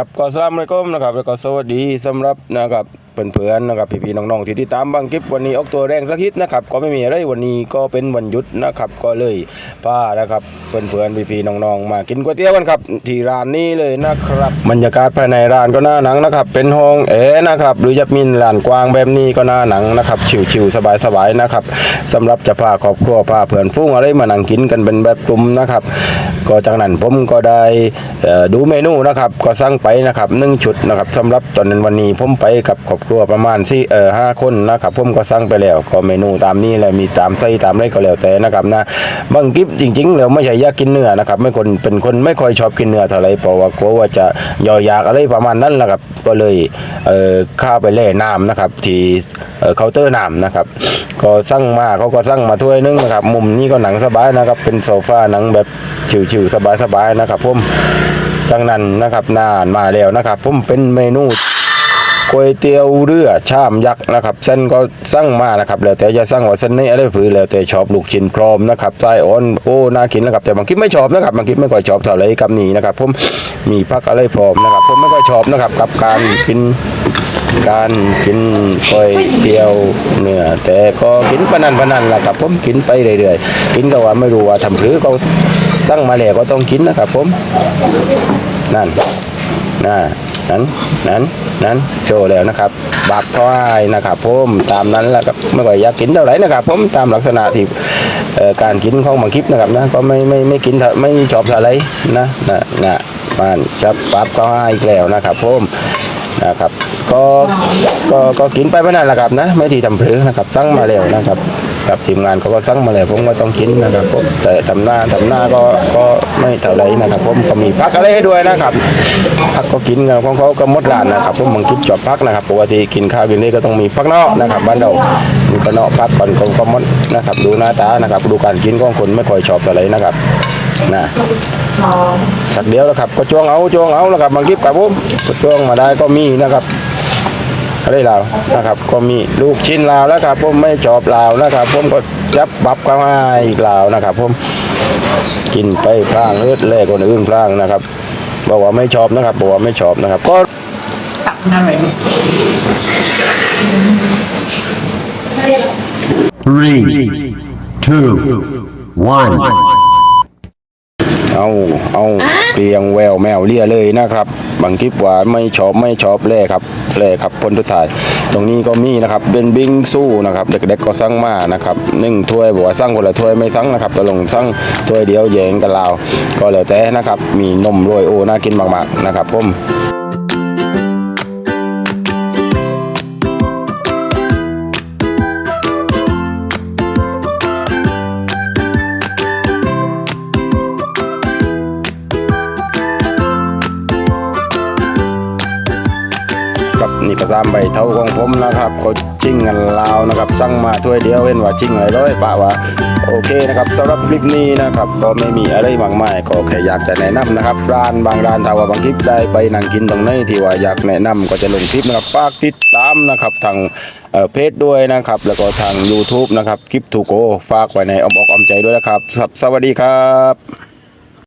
ครับก็สลามอะลัยกุมนะครับแล้วก็สวัสดีสำหรับนะครับ เพื่อนๆนะครับพี่ๆน้องๆที่ติดตามบางคลิปวันนี้ออกตัวแรงสักนิดนะครับก็ไม่มีอะไรวันนี้ก็เป็นวันหยุดนะครับก็เลยพานะครับเพื่อนๆพี่ๆน้องๆมากินก๋วยเตี๋ยวกันครับที่ร้านนี้เลยนะครับบรรยากาศภายในร้านก็น่าหนังนะครับ เป็นห้องแอร์นะครับหรือจะมีลานกว้างแบบนี้ก็น่าหนังนะครับชิวๆสบายๆนะครับสำหรับจะพาครอบครัวพาเพื่อนฟุ้งอะไรมานั่งกินกันเป็นแบบกลุ่มนะครับก็จากนั้นผมก็ได้ดูเมนูนะครับก็สั่งไปนะครับหนึ่งชุดนะครับสำหรับตอนนั้นวันนี้ผมไปกับครอบรัวประมาณสี่เอ่อห้าคนนะครับผมก็สั่งไปแล้ว ก็เมนูตามนี้แหละมีตามไส้ตามอะไรก็แล้วแต่นะครับนะบางกิฟจริงๆแล้วไม่ใช่อยากกินเนื้อนะครับไม่คนเป็นคนไม่ค่อยชอบกินเนื้อเท่าไรเพราะว่ากลัวว่าจะย่อยยากอะไรประมาณนั้นแหละครับก็เลยเอ่อข้าไปเล่น้ำนะครับที่เอ่อเคาน์เตอร์น้ำนะครับก็สั่งมาเขาก็สั่งมาถ้วยนึงนะครับมุมนี้ก็หนังสบายนะครับเป็นโซฟาหนังแบบชิวๆสบายๆนะครับผมจากนั้นนะครับนานมาแล้วนะครับผมเป็นเมนู ก๋วยเตี๋ยวเรือชามยักษ์นะครับ เส้นก็สั่งมานะครับแล้วแต่จะสั่งว่าเส้นนี้อะไรผือแล้วแต่ชอบลูกชิ้นพร้อมนะครับไส้อ่อนโอ้น่ากินนะครับแต่บางคิดไม่ชอบนะครับบางคิดไม่ค่อยชอบเท่าไหร่กับนี้นะครับผมมีพักอะไรพร้อมนะครับ ผมไม่ค่อยชอบนะครับกับการกินการกินก๋วยเตี๋ยวเนื้อแต่ก็กินปนันปนันละครับผมกินไปเรื่อยๆกินก็ว่าไม่รู้ว่าทำหรือก็สั่งมาแล้วก็ต้องกินนะครับผมนั่น น่ะนั้นนั้นนั้นโชว์แล้วนะครับบักเข้าให้นะครับผมตามนั้นแหละครับไม่ค่อยอยากกินเท่าไหร่นะครับผมตามลักษณะที่การกินของบางคลิปนะครับนะก็ไม่ไม่ไม่กินไม่ชอบเท่าไรนะนะนะมันจะปรับเข้าให้อีกแล้วนะครับผมนะครับก็ก็ก็กินไปไม่นานละครับนะไม่ทีทำเพลือนะครับสั่งมาแล้วนะครับ กับทีมงานเขาก็สั่งมาแล้วผมก็ต้องกินนะครับผมแต่ทำหน้าทำหน้าก็ก็ไม่เท่าไรนะครับผมก็มีพักอะไรให้ด้วยนะครับพักก็กินกันของเขาก็มดร้านนะครับผมบางคลิปจอดพักนะครับปกติกินข้าวกินนี่ก็ต้องมีพักเนาะนะครับบ้านเรามีก็เนาะพักก่อนก็ก็มดนะครับดูหน้าตานะครับดูการกินของคนไม่ค่อยชอบเท่าไรนะครับนะสักเดียวแล้วครับก็จ้วงเอาจ้วงเอาแล้วครับบางคลิปครับผมก็จ้วงมาได้ก็มีนะครับ อะไรลาวนะครับ ก็มีลูกชิ้นลาวแล้วครับผมไม่ชอบลาวนะครับ ผมก็จับบับเข้ามาอีกลาวนะครับ ผมกินไปพลางเลือดแรกคนอื่นพลางนะครับบอกว่าไม่ชอบนะครับบอกว่าไม่ชอบนะครับ ก็ตักหน้าเลย Three, two, one. เอาเอาเกลียงแววแมวเลี่ยเลยนะครับ บางคลิปว่าไม่ชอบไม่ชอบแล่ครับแล่ครับคนทุดท้าย ตรงนี้ก็มีนะครับเป็นบิงสู้นะครับเด็กๆก็สั่งมานะครับหนึ่งถ้วยบอกว่าสั่งคนละถ้วยไม่สั่งนะครับตกลงสั่งถ้วยเดียวแยงกันลาว ก็แล้วแต่นะครับมีนมโรยโอน่ากินมากๆนะครับผม กับนี่ก็ตามใบเท่าของผมนะครับก็จิ้งกันลาวนะครับ สั่งมาถ้วยเดียวเห็นว่าจิ้งอะไรร้อยป่ะว่าโอเคนะครับสำหรับคลิปนี้นะครับก็ไม่มีอะไรมากมายก็แค่อยากจะแนะนำนะครับร้านบางร้านถ้าว่าบางคลิปได้ไปนั่งกินตรงไหนที่ว่าอยากแนะนำก็จะลงคลิปนะครับฝากติดตามนะครับทางเอ่อเพจด้วยนะครับ แล้วก็ทาง YouTube นะครับคลิปทูโกฝากไว้ในอ้อมอกอ้อมใจด้วยนะครับ สวัสดีครับ